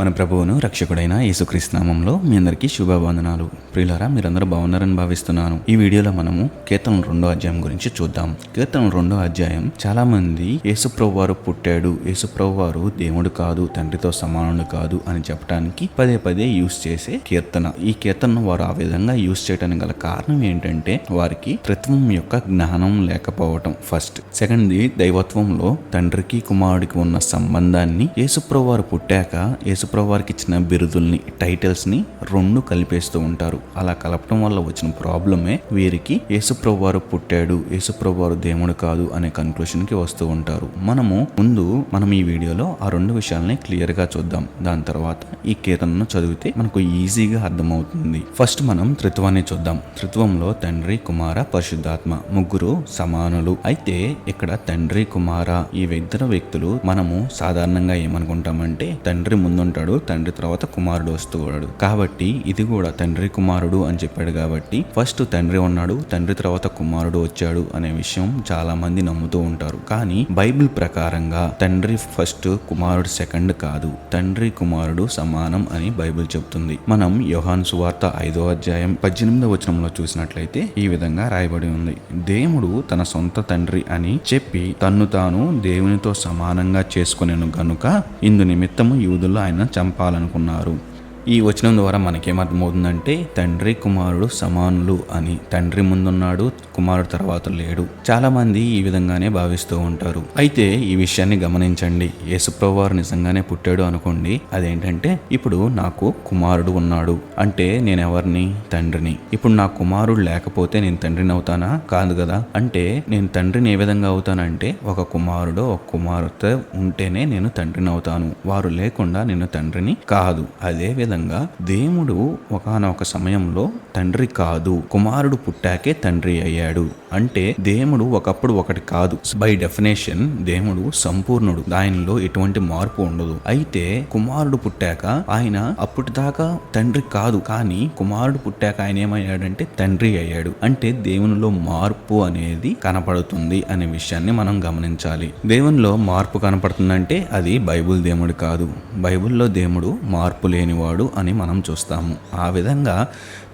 మన ప్రభువును రక్షకుడైన యేసుక్రీస్తునామంలో మీ అందరికీ శుభవందనాలు. ప్రియులారా మీరందరూ బాగున్నారని భావిస్తున్నాను. ఈ వీడియోలో మనము కీర్తన రెండో అధ్యాయం గురించి చూద్దాం. కీర్తన రెండో అధ్యాయం చాలా మంది యేసుప్రభు వారు పుట్టాడు. యేసుప్రభు వారు దేవుడు కాదు తండ్రితో సమానుడు కాదు అని చెప్పడానికి పదే పదే యూస్ చేసే కీర్తన. ఈ కీర్తనను వారు ఆ విధంగా యూస్ చేయడానికి గల కారణం ఏంటంటే వారికి త్రిత్వం యొక్క జ్ఞానం లేకపోవటం. ఫస్ట్. సెకండ్ది దైవత్వంలో తండ్రికి కుమారుడికి ఉన్న సంబంధాన్ని యేసుప్రభు వారు పుట్టాక యేసుప్రభు వారికి ఇచ్చిన బిరుదుల్ని టైటిల్స్ని రెండు కలిపేస్తూ ఉంటారు. అలా కలపడం వల్ల వచ్చిన ప్రాబ్లమే వీరికి యేసుప్రభు వారు పుట్టాడు యేసుప్రభు వారు దేవుడు కాదు అనే కన్క్లూషన్కి వస్తూ ఉంటారు. మనము ముందు మనం ఈ వీడియోలో ఆ రెండు విషయాలని క్లియర్గా చూద్దాం. దాని తర్వాత ఈ కీర్తనను చదివితే మనకు ఈజీగా అర్థమవుతుంది. ఫస్ట్ మనం త్రిత్వాన్ని చూద్దాం. త్రిత్వంలో తండ్రి కుమార పరిశుద్ధాత్మ ముగ్గురు సమానులు. అయితే ఇక్కడ తండ్రి కుమార ఈ ఇద్దరు వ్యక్తులు మనము సాధారణంగా ఏమనుకుంటామంటే తండ్రి ముందు ఉంటాడు తండ్రి తర్వాత కుమారుడు వస్తూ ఉన్నాడు. కాబట్టి ఇది కూడా తండ్రి కుమారుడు అని చెప్పాడు కాబట్టి ఫస్ట్ తండ్రి ఉన్నాడు తండ్రి తర్వాత కుమారుడు వచ్చాడు అనే విషయం చాలా మంది నమ్ముతూ ఉంటారు. కానీ బైబిల్ ప్రకారంగా తండ్రి ఫస్ట్ కుమారుడు సెకండ్ కాదు. తండ్రి కుమారుడు సమానం అని బైబిల్ చెప్తుంది. మనం యోహాన్ సువార్త ఐదో అధ్యాయం పద్దెనిమిదో వచనంలో చూసినట్లయితే ఈ విధంగా రాయబడి ఉంది. దేవుడు తన సొంత తండ్రి అని చెప్పి తన్ను తాను దేవునితో సమానంగా చేసుకునేను గనుక ఇందు నిమిత్తము యూదుల్లో ఆయన చంపాలనుకున్నారు. ఈ వచనం ద్వారా మనకేమర్థమవుతుందంటే తండ్రి కుమారుడు సమానులు అని. తండ్రి ముందున్నాడు కుమారుడు తర్వాత లేడు. చాలామంది ఈ విధంగానే భావిస్తూ ఉంటారు. అయితే ఈ విషయాన్ని గమనించండి. యేసుప్రభు వారు నిజంగానే పుట్టాడు అనుకోండి అదేంటంటే ఇప్పుడు నాకు కుమారుడు ఉన్నాడు. అంటే నేను ఎవరిని తండ్రిని. ఇప్పుడు నా కుమారుడు లేకపోతే నేను తండ్రిని అవుతానా? కాదు కదా. అంటే నేను తండ్రిని ఏ విధంగా అవుతానంటే ఒక కుమారుడు ఒక కుమారుడు ఉంటేనే నేను తండ్రిని అవుతాను. వారు లేకుండా నేను తండ్రిని కాదు. అదే విధంగా దేవుడు ఒకానొక సమయంలో తండ్రి కాదు కుమారుడు పుట్టాకే తండ్రి అయ్యాడు. అంటే దేవుడు ఒకప్పుడు ఒకటి కాదు. బై డెఫినేషన్ దేవుడు సంపూర్ణుడు. ఆయనలో ఎటువంటి మార్పు ఉండదు. అయితే కుమారుడు పుట్టాక ఆయన అప్పటిదాకా తండ్రి కాదు. కానీ కుమారుడు పుట్టాక ఆయన ఏమయ్యాడంటే తండ్రి అయ్యాడు. అంటే దేవునిలో మార్పు అనేది కనపడుతుంది అనే విషయాన్ని మనం గమనించాలి. దేవునిలో మార్పు కనపడుతుందంటే అది బైబుల్ దేవుడు కాదు. బైబిల్లో దేవుడు మార్పు లేనివాడు అని మనం చూస్తాము. ఆ విధంగా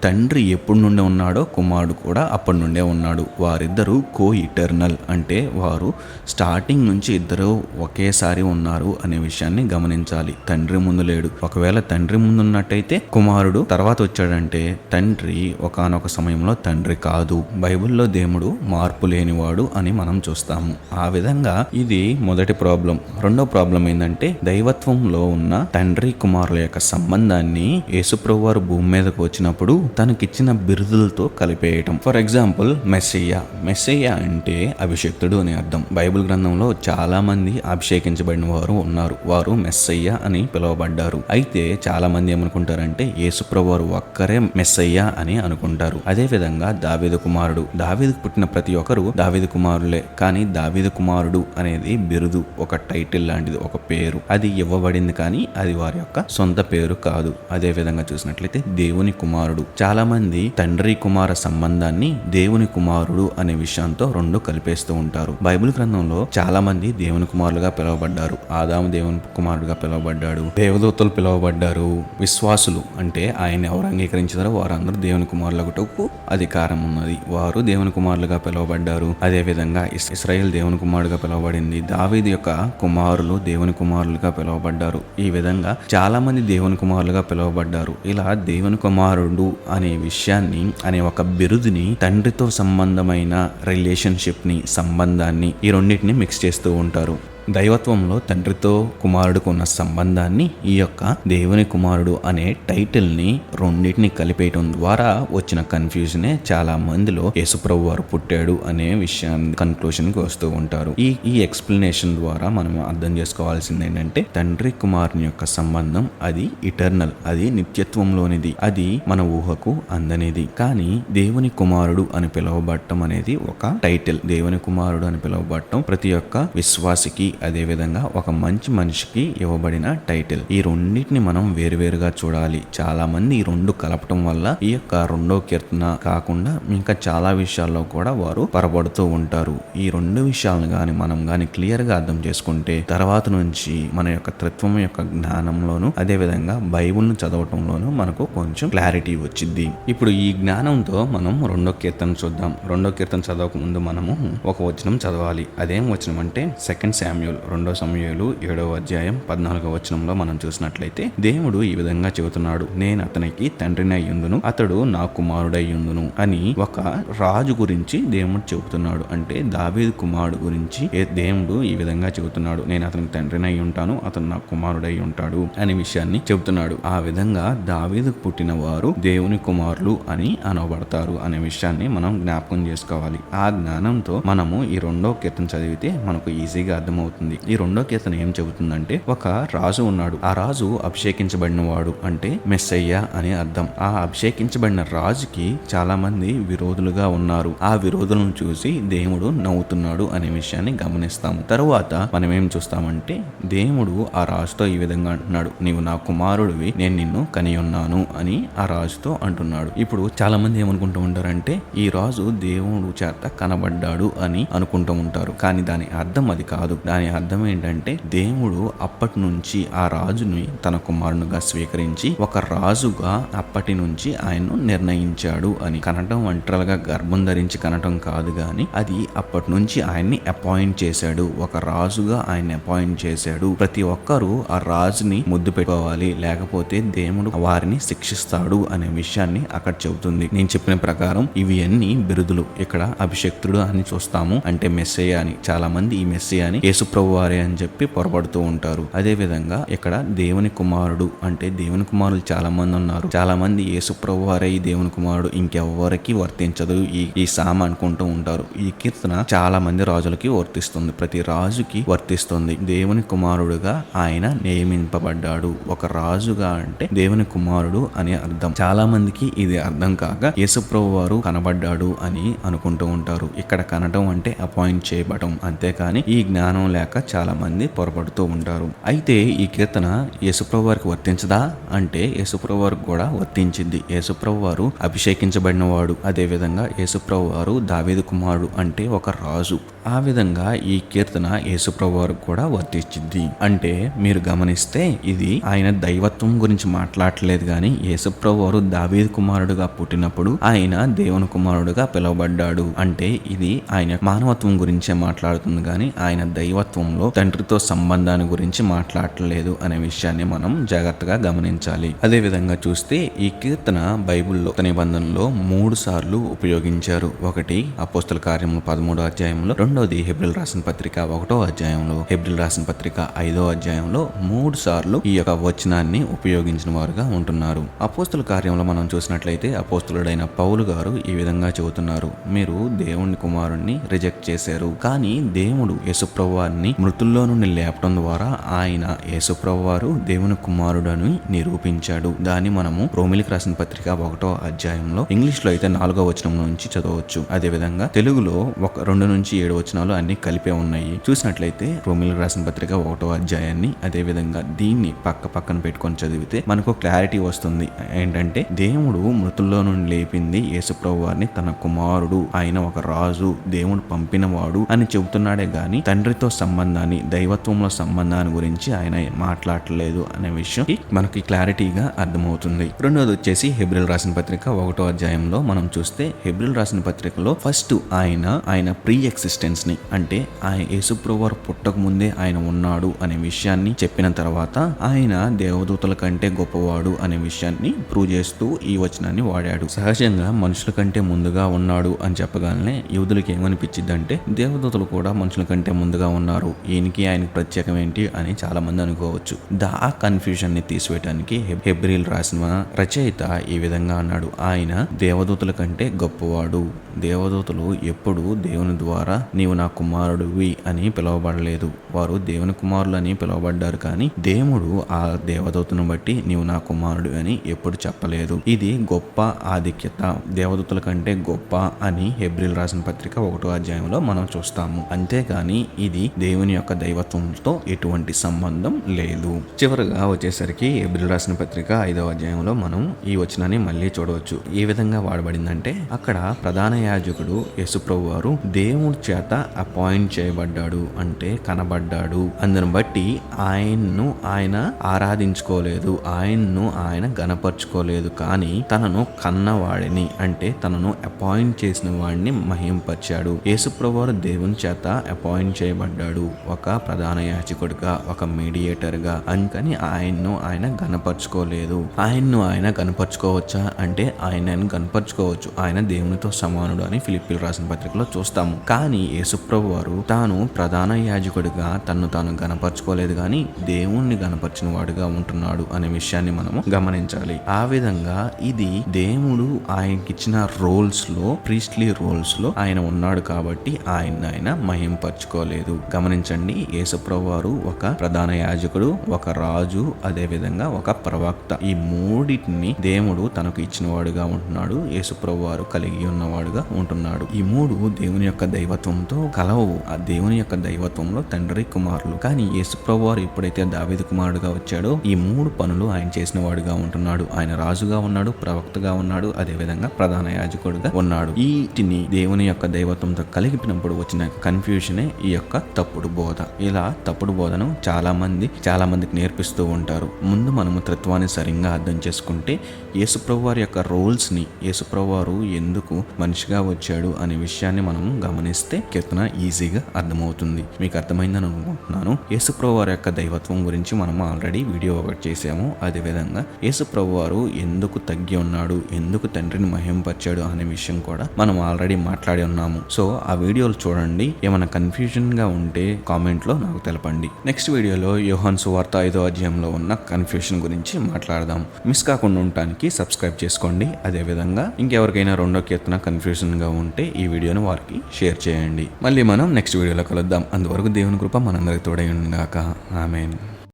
తండ్రి ఎప్పటి నుండి ఉన్నాడో కుమారుడు కూడా అప్పటి నుండే ఉన్నాడు. వారిద్దరూ కో ఇటర్నల్ అంటే వారు స్టార్టింగ్ నుంచి ఇద్దరు ఒకేసారి ఉన్నారు అనే విషయాన్ని గమనించాలి. తండ్రి ముందు లేడు. ఒకవేళ తండ్రి ముందు ఉన్నట్టయితే కుమారుడు తర్వాత వచ్చాడంటే తండ్రి ఒకానొక సమయంలో తండ్రి కాదు. బైబిల్లో దేవుడు మార్పు లేనివాడు అని మనం చూస్తాము. ఆ విధంగా ఇది మొదటి ప్రాబ్లం. రెండో ప్రాబ్లం ఏంటంటే దైవత్వంలో ఉన్న తండ్రి కుమారుల యొక్క సంబంధాన్ని యేసుప్రభు వారు భూమి మీదకు వచ్చినప్పుడు తనకిచ్చిన బిరుదులతో కలిపేయటం. For example messiah. మెస్సయ్య అంటే అభిషక్తుడు అని అర్థం. బైబిల్ గ్రంథంలో చాలా మంది అభిషేకించబడిన వారు ఉన్నారు. వారు మెస్సయ్య అని పిలువబడ్డారు. అయితే చాలా మంది ఏమనుకుంటారంటే యేసుప్రభు వారు ఒక్కరే మెస్సయ్య అని అనుకుంటారు. అదే విధంగా దావీదు కుమారుడు. దావీదు పుట్టిన ప్రతి ఒక్కరు దావీదు కుమారులే. కానీ దావీదు కుమారుడు అనేది బిరుదు ఒక టైటిల్ లాంటిది ఒక పేరు. అది ఇవ్వబడింది కానీ అది వారి యొక్క సొంత పేరు కాదు. అదే విధంగా చూసినట్లయితే దేవుని కుమారుడు. చాలామంది తండ్రి కుమార సంబంధాన్ని దేవుని కుమారుడు అనే విషయంతో రెండు కలిపేస్తూ ఉంటారు. బైబిల్ గ్రంథంలో చాలా మంది దేవుని కుమారులుగా పిలువబడ్డారు. ఆదాము దేవుని కుమారుడుగా పిలువబడ్డాడు. దేవదూతలు పిలువబడ్డారు. విశ్వాసులు అంటే ఆయన ఎవరు అంగీకరించారో వారందరూ దేవుని కుమారులకు అధికారం ఉన్నది. వారు దేవుని కుమారులుగా పిలువబడ్డారు. అదే విధంగా ఇస్రాయేల్ దేవుని కుమారుడుగా పిలువబడింది. దావీద్ యొక్క కుమారులు దేవుని కుమారులుగా పిలువబడ్డారు. ఈ విధంగా చాలా మంది దేవుని కుమారులుగా పిలువబడ్డారు. ఇలా దేవుని కుమారుడు అనే విషయాన్ని అనే ఒక బిరుదుని తండ్రితో సంబంధమైన రిలేషన్షిప్ని సంబంధాన్ని ఈ రెండింటిని మిక్స్ చేస్తూ ఉంటారు. దైవత్వంలో తండ్రితో కుమారుడుకు ఉన్న సంబంధాన్ని ఈ యొక్క దేవుని కుమారుడు అనే టైటిల్ని రెండింటిని కలిపేయటం ద్వారా వచ్చిన కన్ఫ్యూజనే చాలా మందిలో యేసుప్రభు వారు పుట్టాడు అనే విషయాన్ని కన్క్లూషన్కి వస్తూ ఉంటారు. ఈ ఈ ఎక్స్ప్లెనేషన్ ద్వారా మనం అర్థం చేసుకోవాల్సింది ఏంటంటే తండ్రి కుమారుని యొక్క సంబంధం అది ఇటర్నల్ అది నిత్యత్వంలోనిది అది మన ఊహకు అందనిది. కానీ దేవుని కుమారుడు అని పిలువబడటం అనేది ఒక టైటిల్. దేవుని కుమారుడు అని పిలువబడటం ప్రతి ఒక్క విశ్వాసికి అదేవిధంగా ఒక మంచి మనిషికి ఇవ్వబడిన టైటిల్. ఈ రెండింటిని మనం వేరువేరుగా చూడాలి. చాలా మంది ఈ రెండు కలపటం వల్ల ఈ యొక్క రెండో కీర్తన కాకుండా ఇంకా చాలా విషయాల్లో కూడా వారు పొరపడుతూ ఉంటారు. ఈ రెండు విషయాలను గాని మనం గాని క్లియర్గా అర్థం చేసుకుంటే తర్వాత నుంచి మన యొక్క తత్వం యొక్క జ్ఞానంలోను అదే విధంగా బైబుల్ను చదవటంలోనూ మనకు కొంచెం క్లారిటీ వచ్చింది ఇప్పుడు ఈ జ్ఞానంతో మనం రెండో కీర్తన చూద్దాం. రెండో కీర్తన చదవక ముందు మనము ఒక వచనం చదవాలి. అదేం వచనం అంటే సెకండ్ శామ్యుల్ రెండో సమయాలు ఏడవ అధ్యాయం పద్నాలుగో వచనంలో మనం చూసినట్లయితే దేవుడు ఈ విధంగా చెబుతున్నాడు నేను అతనికి తండ్రిని అయ్యుందును అతడు నా కుమారుడయ్యుందును అని ఒక రాజు గురించి దేవుడు చెబుతున్నాడు. అంటే దావీద్ కుమారుడు గురించి దేవుడు ఈ విధంగా చెబుతున్నాడు నేను అతనికి తండ్రిని అయి ఉంటాను అతను నా కుమారుడై ఉంటాడు అనే విషయాన్ని చెబుతున్నాడు. ఆ విధంగా దావీదు పుట్టిన వారు దేవుని కుమారులు అని అనబడతారు అనే విషయాన్ని మనం జ్ఞాపకం చేసుకోవాలి. ఆ జ్ఞానంతో మనము ఈ రెండో కీర్తన చదివితే మనకు ఈజీగా అర్థమవుతుంది. ఈ రెండో కీర్తన ఏం చెబుతుందంటే ఒక రాజు ఉన్నాడు. ఆ రాజు అభిషేకించబడిన వాడు అంటే మెస్సయ్య అని అర్థం. ఆ అభిషేకించబడిన రాజుకి చాలా మంది విరోధులుగా ఉన్నారు. ఆ విరోధులను చూసి దేవుడు నవ్వుతున్నాడు అనే విషయాన్ని గమనిస్తాము. తరువాత మనం ఏం చూస్తామంటే దేవుడు ఆ రాజుతో ఈ విధంగా అంటున్నాడు. నీవు నా కుమారుడివి నేను నిన్ను కని ఉన్నాను అని ఆ రాజుతో అంటున్నాడు. ఇప్పుడు చాలా మంది ఏమనుకుంటూ ఉంటారంటే ఈ రాజు దేవుడు చేత కనబడ్డాడు అని అనుకుంటూ ఉంటారు. కానీ దాని అర్థం అది కాదు. దాని అర్థం ఏంటంటే దేవుడు అప్పటి నుంచి ఆ రాజుని తన కుమారునిగా స్వీకరించి ఒక రాజుగా అప్పటి నుంచి ఆయన్ను నిర్ణయించాడు అని కనటం ఒంటరిగా గర్భం ధరించి కనటం కాదు గాని అది అప్పటి నుంచి ఆయన్ని అపాయింట్ చేశాడు. ఒక రాజుగా ఆయన్ని అపాయింట్ చేశాడు. ప్రతి ఒక్కరూ ఆ రాజుని ముద్దు పెట్టుకోవాలి. లేకపోతే దేవుడు వారిని శిక్షిస్తాడు అనే విషయాన్ని అక్కడ చెబుతుంది. నేను చెప్పిన ప్రకారం ఇవి అన్ని బిరుదులు. ఇక్కడ అభిషక్తుడు అని చూస్తాము. అంటే మెస్సయ్య అని. చాలా మంది ఈ మెస్సయ్య అని యేసుప్రభు వారే అని చెప్పి పొరపడుతూ ఉంటారు. అదే విధంగా ఇక్కడ దేవుని కుమారుడు అంటే దేవుని కుమారులు చాలా మంది ఉన్నారు. చాలా మంది యేసుప్రభు వారే ఈ దేవుని కుమారుడు ఇంకెవ్వరికి వర్తించదు. ఈ ఈ సామ అనుకుంటూ ఉంటారు. ఈ కీర్తన చాలా మంది రాజులకి వర్తిస్తుంది. ప్రతి రాజుకి వర్తిస్తుంది. దేవుని కుమారుడుగా ఆయన నియమింపబడ్డాడు. ఒక రాజుగా అంటే దేవుని కుమారుడు అని అర్థం. చాలా మందికి ఇది అర్థం కాక యేసుప్రభు వారు కనబడ్డాడు అని అనుకుంటూ ఉంటారు. ఇక్కడ కనటం అంటే అపాయింట్ చేయబడటం. అంతేకాని ఈ జ్ఞానం లేక చాలా మంది పొరపడుతూ ఉంటారు. అయితే ఈ కీర్తన యేసుప్రభువారికి వర్తించదా? అంటే యేసుప్రభువారికి కూడా వర్తించింది. యేసుప్రభు వారు అభిషేకించబడిన వాడు అదే విధంగా యేసుప్రభు వారు కుమారుడు అంటే ఒక రాజు. ఆ విధంగా ఈ కీర్తన యేసుప్రభు వారికి కూడా వర్తించింది. అంటే మీరు గమనిస్తే ఇది ఆయన దైవత్వం గురించి మాట్లాడలేదు కానీ యేసుప్రభు వారు దావీదు కుమారుడుగా పుట్టినప్పుడు ఆయన దేవుని కుమారుడుగా పిలువబడ్డాడు. అంటే ఇది ఆయన మానవత్వం గురించే మాట్లాడుతుంది కానీ ఆయన దైవత్వం దైవత్వంలో తండ్రితో సంబంధాన్ని గురించి మాట్లాడలేదు అనే విషయాన్ని మనం జాగ్రత్తగా గమనించాలి. అదే విధంగా చూస్తే ఈ కీర్తన బైబిల్లో నిబంధనలో మూడు సార్లు ఉపయోగించారు. ఒకటి అపోస్తల కార్యములు పదమూడో అధ్యాయంలో రెండోది హెబ్రిల్ రాసిన పత్రిక ఒకటో అధ్యాయంలో హెబ్రిల్ రాసిన పత్రిక ఐదో అధ్యాయంలో మూడు సార్లు ఈ యొక్క వచనాన్ని ఉపయోగించిన వారుగా ఉంటున్నారు. అపోస్తుల కార్యంలో మనం చూసినట్లయితే అపోస్తులుడైన పౌలు గారు ఈ విధంగా చెబుతున్నారు. మీరు దేవుని కుమారుణ్ణి రిజెక్ట్ చేశారు. కానీ దేవుడు యేసుప్రభు వారిని మృతుల్లో నుండి లేపడం ద్వారా ఆయన యేసుప్రభు వారు దేవుని కుమారుడని నిరూపించాడు. దాన్ని మనము రోమిలికి రాసిన పత్రిక ఒకటో అధ్యాయంలో ఇంగ్లీష్లో అయితే నాలుగో వచనం నుంచి చదవచ్చు. అదే విధంగా తెలుగులో ఒక రెండు నుంచి ఏడు వచనాలు అన్ని కలిపే ఉన్నాయి. చూసినట్లయితే రోమిలికి రాసిన పత్రిక ఒకటో అధ్యాయాన్ని అదే విధంగా దీన్ని పక్క పక్కన పెట్టుకొని చదివితే మనకు క్లారిటీ వస్తుంది. ఏంటంటే దేవుడు మృతుల్లో నుండి లేపింది యేసుప్రభు వారిని తన కుమారుడు ఆయన ఒక రాజు దేవుడు పంపినవాడు అని చెబుతున్నాడే గాని తండ్రితో సంబంధాన్ని దైవత్వంలో సంబంధాన్ని గురించి ఆయన మాట్లాడలేదు అనే విషయం మనకి క్లారిటీగా అర్థమవుతుంది. రెండోది వచ్చేసి హెబ్రిల్ రాసిన పత్రిక ఒకటో అధ్యాయంలో మనం చూస్తే హెబ్రిల్ రాసిన పత్రికలో ఫస్ట్ ఆయన ఆయన ప్రీ ఎక్సిస్టెన్స్ని అంటే ఆయన యేసుప్రభు పుట్టక ముందే ఆయన ఉన్నాడు అనే విషయాన్ని చెప్పిన తర్వాత ఆయన దేవదూతల కంటే గొప్పవాడు అనే విషయాన్ని ప్రూవ్ చేస్తూ ఈ వచనాన్ని వాడాడు. సహజంగా మనుషుల కంటే ముందుగా ఉన్నాడు అని చెప్పగానే యూదులకి ఏమనిపించింది అంటే దేవదూతలు కూడా మనుషుల కంటే ముందుగా ఉన్నారు. ఈయనకి ఆయనకి ప్రత్యేకం ఏంటి అని చాలామంది అనుకోవచ్చు. దా కన్ఫ్యూజన్ని తీసివేయడానికి హెబ్రిల్ రాసిన రచయిత ఈ విధంగా అన్నాడు. ఆయన దేవదూతల కంటే గొప్పవాడు. దేవదూతలు ఎప్పుడు దేవుని ద్వారా నీవు నా కుమారుడివి అని పిలువబడలేదు. వారు దేవుని కుమారులని పిలువబడ్డారు కానీ దేవుడు ఆ దేవదూతను బట్టి నీవు నా కుమారుడు అని ఎప్పుడు చెప్పలేదు. ఇది గొప్ప ఆధిక్యత. దేవదూతల కంటే గొప్ప అని హెబ్రిల్ రాసిన పత్రిక ఒకటో అధ్యాయంలో మనం చూస్తాము. అంతేగాని ఇది దేవుని యొక్క దైవత్వంతో ఎటువంటి సంబంధం లేదు. చివరగా వచ్చేసరికి ఎబ్రిల్ రాసిన పత్రిక ఐదవ అధ్యాయంలో మనం ఈ వచనాన్ని మళ్ళీ చూడవచ్చు. ఏ విధంగా వాడబడిందంటే అక్కడ ప్రధాన యాజకుడు యశుప్రభు వారు దేవుడి చేత అపాయింట్ చేయబడ్డాడు అంటే కనబడ్డాడు. అందును బట్టి ఆయన్ను ఆయన ఆరాధించుకోలేదు ఆయన్ను ఆయన గనపరుచుకోలేదు కానీ తనను కన్నవాడిని అంటే తనను అపాయింట్ చేసిన వాడిని మహింపరిచాడు. యేసుప్రభు వారు దేవుని చేత అపాయింట్ చేయబడ్డాడు. ఒక ప్రధాన యాచకుడుగా ఒక మీడియేటర్గా. అందుకని ఆయన్ను ఆయన గనపరుచుకోలేదు. ఆయన్ను ఆయన కనపరుచుకోవచ్చా అంటే ఆయనను కనపరుచుకోవచ్చు ఆయన దేవునితో సమానుడు అని ఫిలిపిల్ రాసిన పత్రికలో చూస్తాము. కానీ యేసుప్రభు వారు తాను ప్రధాన యాజకుడిగా తను తాను గనపరుచుకోలేదు కానీ దేవుణ్ణి గనపరిచిన వాడుగా ఉంటున్నాడు అనే విషయాన్ని మనము గమనించాలి. ఆ విధంగా ఇది దేవుడు ఆయనకిచ్చిన రోల్స్లో ప్రీస్ట్లీ రోల్స్లో ఆయన ఉన్నాడు కాబట్టి ఆయన ఆయన మహింపరచుకోలేదు. గమనించండి. యేసుప్రభు వారు ఒక ప్రధాన యాజకుడు ఒక రాజు అదేవిధంగా ఒక ప్రవక్త. ఈ మూడింటిని దేవుడు తనకు ఇచ్చిన వాడుగా ఉంటున్నాడు. యేసుప్రభు వారు కలిగి ఉన్నవాడుగా ఉంటున్నాడు. ఈ మూడు దేవుని యొక్క దైవత్వంతో కలవు ఆ దేవుని యొక్క దైవత్వంలో తండ్రి కుమారులు. కానీ యేసుప్రభు వారు ఎప్పుడైతే దావేది కుమారుడుగా వచ్చాడో ఈ మూడు పనులు ఆయన చేసిన వాడుగా ఉంటున్నాడు. ఆయన రాజుగా ఉన్నాడు ప్రవక్తగా ఉన్నాడు అదే విధంగా ప్రధాన యాజకుడుగా ఉన్నాడు. వీటిని దేవుని యొక్క దైవత్వంతో కలిగినప్పుడు వచ్చిన కన్ఫ్యూజనే ఈ యొక్క తప్పు తప్పుడు బోధ. ఇలా తప్పుడు బోధను చాలా మంది చాలా మందికి నేర్పిస్తూ ఉంటారు. ముందు మనము తత్వాన్ని సరిగ్గా అర్థం చేసుకుంటే యేసుప్రభు వారి యొక్క రోల్స్ని యేసుప్రభు వారు ఎందుకు మనిషిగా వచ్చాడు అనే విషయాన్ని మనం గమనిస్తే కీర్తన ఈజీగా అర్థమవుతుంది. మీకు అర్థమైందని అనుకుంటున్నాను. యేసుప్రభు వారి యొక్క దైవత్వం గురించి మనం ఆల్రెడీ వీడియో ఒకటి చేసాము. అదేవిధంగా యేసుప్రభు వారు ఎందుకు తగ్గి ఉన్నాడు ఎందుకు తండ్రిని మహింపరిచాడు అనే విషయం కూడా మనం ఆల్రెడీ మాట్లాడి ఉన్నాము. సో ఆ వీడియోలు చూడండి. ఏమైనా కన్ఫ్యూజన్గా ఉంటే కామెంట్లో నాకు తెలపండి. నెక్స్ట్ వీడియోలో యోహాన్ సువార్త ఐదో అధ్యాయంలో ఉన్న కన్ఫ్యూషన్ గురించి మాట్లాడదాం. మిస్ కాకుండా ఉండటానికి సబ్స్క్రైబ్ చేసుకోండి. అదేవిధంగా ఇంకెవరికైనా రెండో కీర్తన కన్ఫ్యూషన్గా ఉంటే ఈ వీడియోను వారికి షేర్ చేయండి. మళ్ళీ మనం నెక్స్ట్ వీడియోలో కలుద్దాం. అందువరకు దేవుని కృప మనందరికి తోడై ఉండాక ఆమెన్.